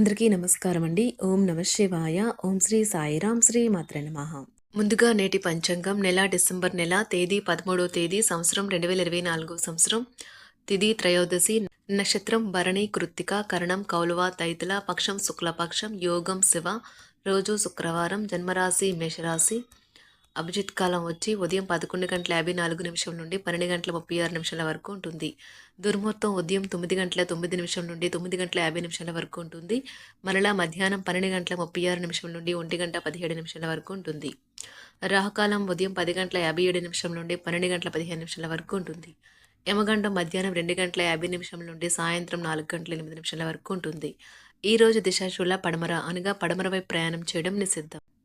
అందరికీ నమస్కారం అండి. ఓం నమ శివాయ. ఓం శ్రీ సాయిరాం శ్రీ మాత్ర నమః. ముందుగా నేటి పంచాంగం నెల డిసెంబర్ నెల తేదీ పదమూడవ తేదీ సంవత్సరం రెండు వేల ఇరవై నాలుగో సంవత్సరం. తిది త్రయోదశి నక్షత్రం భరణి కృత్తిక కరణం కౌలువ తైతుల పక్షం శుక్లపక్షం యోగం శివ. రోజు శుక్రవారం జన్మరాశి మేషరాశి. అభిజిత్ కాలం వచ్చి ఉదయం పదకొండు గంటల యాభై నాలుగు నిమిషం నుండి పన్నెండు గంటల ముప్పై ఆరు నిమిషాల వరకు ఉంటుంది. దుర్ముహూర్తం ఉదయం తొమ్మిది గంటల తొమ్మిది నిమిషం నుండి తొమ్మిది గంటల యాభై నిమిషాల వరకు ఉంటుంది. మరలా మధ్యాహ్నం పన్నెండు గంటల ముప్పై ఆరు నిమిషం నుండి ఒంటి గంట పదిహేడు నిమిషాల వరకు ఉంటుంది. రాహుకాలం ఉదయం పది గంటల యాభై ఏడు నిమిషం నుండి పన్నెండు గంటల పదిహేను నిమిషాల వరకు ఉంటుంది. యమగండం మధ్యాహ్నం రెండు గంటల యాభై నిమిషం నుండి సాయంత్రం నాలుగు గంటల ఎనిమిది నిమిషాల వరకు ఉంటుంది. ఈ రోజు దిశాశూల పడమర అనగా పడమర వైపు ప్రయాణం చేయడం నిషిద్ధం.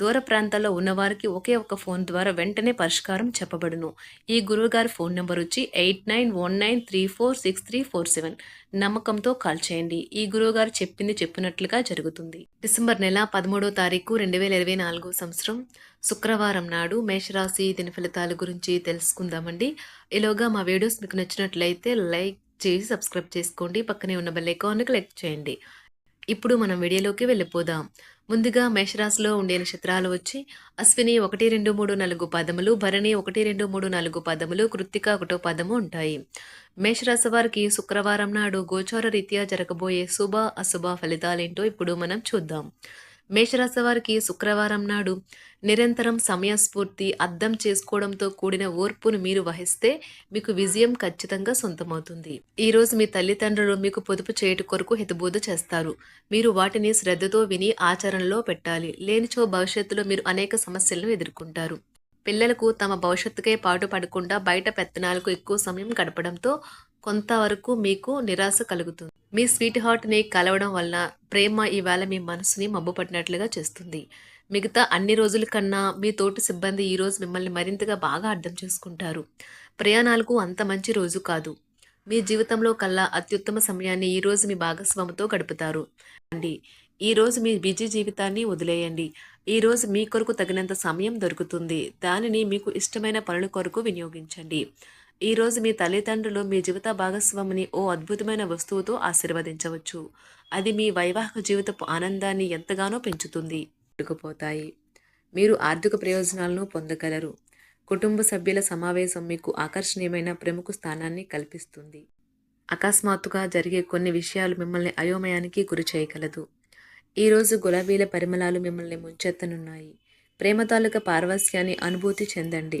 దూర ప్రాంతాల్లో ఉన్నవారికి ఒకే ఒక ఫోన్ ద్వారా వెంటనే పరిష్కారం చెప్పబడును. ఈ గురువుగారి ఫోన్ నెంబర్ వచ్చి eight nine one nine three four six three four seven. నమ్మకంతో కాల్ చేయండి. ఈ గురువుగారు చెప్పింది చెప్పినట్లుగా జరుగుతుంది. డిసెంబర్ నెల పదమూడో తారీఖు రెండు వేల ఇరవై నాలుగో సంవత్సరం శుక్రవారం నాడు మేషరాశి దిన ఫలితాల గురించి తెలుసుకుందామండి. ఈలోగా మా వీడియోస్ మీకు నచ్చినట్లయితే లైక్ చేసి సబ్స్క్రైబ్ చేసుకోండి. పక్కనే ఉన్న బెల్ ఐకాన్ క్లిక్ చేయండి. ఇప్పుడు మనం వీడియోలోకి వెళ్ళిపోదాం. ముందుగా మేషరాశిలో ఉండే నక్షత్రాలు వచ్చి అశ్విని ఒకటి రెండు మూడు నాలుగు పదములు భరణి ఒకటి రెండు మూడు నాలుగు పదములు కృత్తిక ఒకటో పదము ఉంటాయి. మేషరాశి వారికి శుక్రవారం నాడు గోచార రీత్యా జరగబోయే శుభ అశుభ ఫలితాలేంటో ఇప్పుడు మనం చూద్దాం. మేషరాశి వారికి శుక్రవారం నాడు నిరంతరం సమయస్ఫూర్తి అర్థం చేసుకోవడంతో కూడిన ఓర్పును మీరు వహిస్తే మీకు విజయం ఖచ్చితంగా సొంతమవుతుంది. ఈరోజు మీ తల్లిదండ్రులు మీకు పొదుపు చేయుట కొరకు హితబోధ చేస్తారు. మీరు వాటిని శ్రద్ధతో విని ఆచరణలో పెట్టాలి. లేనిచో భవిష్యత్తులో మీరు అనేక సమస్యలను ఎదుర్కొంటారు. పిల్లలకు తమ భవిష్యత్తుకే పాటు పడకుండా బయట పెత్తనాలకు ఎక్కువ సమయం గడపడంతో కొంతవరకు మీకు నిరాశ కలుగుతుంది. మీ స్వీట్ హార్ట్ని కలవడం వలన ప్రేమ ఈవేళ మీ మనసుని మబ్బుపట్టినట్లుగా చేస్తుంది. మిగతా అన్ని రోజుల కన్నా మీ తోటి సిబ్బంది ఈరోజు మిమ్మల్ని మరింతగా బాగా అర్థం చేసుకుంటారు. ప్రయాణాలకు అంత మంచి రోజు కాదు. మీ జీవితంలో కల్లా అత్యుత్తమ సమయాన్ని ఈరోజు మీ భాగస్వామితో గడుపుతారు. అండి ఈరోజు మీ బిజీ జీవితాన్ని వదిలేయండి. ఈరోజు మీ కొరకు తగినంత సమయం దొరుకుతుంది. దానిని మీకు ఇష్టమైన పనుల కొరకు వినియోగించండి. ఈరోజు మీ తల్లిదండ్రులు మీ జీవిత భాగస్వామిని ఓ అద్భుతమైన వస్తువుతో ఆశీర్వదించవచ్చు. అది మీ వైవాహిక జీవితపు ఆనందాన్ని ఎంతగానో పెంచుతుంది. పెట్టుకుపోతాయి మీరు ఆర్థిక ప్రయోజనాలను పొందగలరు. కుటుంబ సభ్యుల సమావేశం మీకు ఆకర్షణీయమైన ప్రముఖ స్థానాన్ని కల్పిస్తుంది. అకస్మాత్తుగా జరిగే కొన్ని విషయాలు మిమ్మల్ని అయోమయానికి గురి చేయగలదు. ఈరోజు గులాబీల పరిమళాలు మిమ్మల్ని ముంచెత్తనున్నాయి. ప్రేమ తాలూక పార్వస్యాన్ని అనుభూతి చెందండి.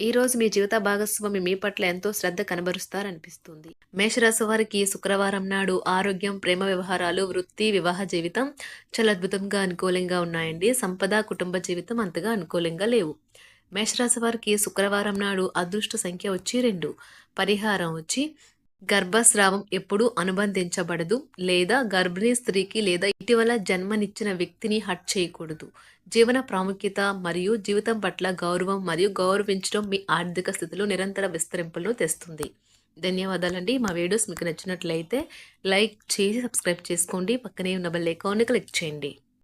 ఈరోజు మీ జీవిత భాగస్వామి మీ పట్ల ఎంతో శ్రద్ధ కనబరుస్తారనిపిస్తుంది. మేషరాశి వారికి శుక్రవారం నాడు ఆరోగ్యం ప్రేమ వ్యవహారాలు వృత్తి వివాహ జీవితం చాలా అద్భుతంగా అనుకూలంగా ఉన్నాయండి. సంపద కుటుంబ జీవితం అంతగా అనుకూలంగా లేవు. మేషరాశి వారికి శుక్రవారం నాడు అదృష్ట సంఖ్య వచ్చి రెండు పరిహారం వచ్చి గర్భస్రావం ఎప్పుడూ అనుబంధించబడదు లేదా గర్భిణీ స్త్రీకి లేదా ఇటీవల జన్మనిచ్చిన వ్యక్తిని హట్ చేయకూడదు. జీవన ప్రాముఖ్యత మరియు జీవితం పట్ల గౌరవం మరియు గౌరవించడం మీ ఆర్థిక స్థితిలో నిరంతర విస్తరింపులను తెస్తుంది. ధన్యవాదాలండి. మా వీడియోస్ మీకు నచ్చినట్లయితే లైక్ చేసి సబ్స్క్రైబ్ చేసుకోండి. పక్కనే ఉన్న బెల్ ఐకాన్ని క్లిక్ చేయండి.